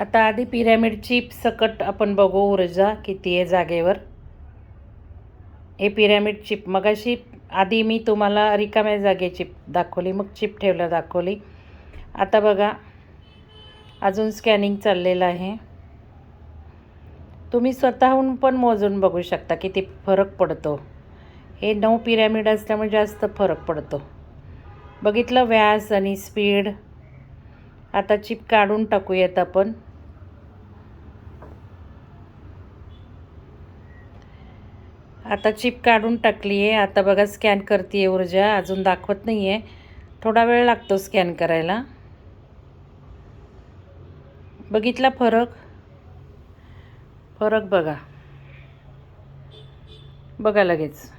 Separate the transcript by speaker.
Speaker 1: आता आधी pyramid chip सकट आपण बघू ऊर्जा किती आहे जागेवर. हे पिरॅमिड चिप मगाशी आधी मी तुम्हाला रिकाम्या जागे चिप दाखवली मग चिप ठेवलं दाखवली. आता बघा अजून स्कॅनिंग चाललेलं आहे. तुम्ही स्वतःहून पण मोजून बघू शकता किती फरक पडतो. हे नऊ पिरॅमिड असल्यामुळे जास्त फरक पडतो. बघितलं व्यास आणि स्पीड. आता चिप काढून टाकूयात आपण. आता चिप काढून टाकली आहे. आता बघा स्कॅन करते ऊर्जा. अजून दाखवत नाही आहे थोडा वेळ लागतो स्कॅन करायला. बघितला फरक? फरक बघा. बघा लगेच.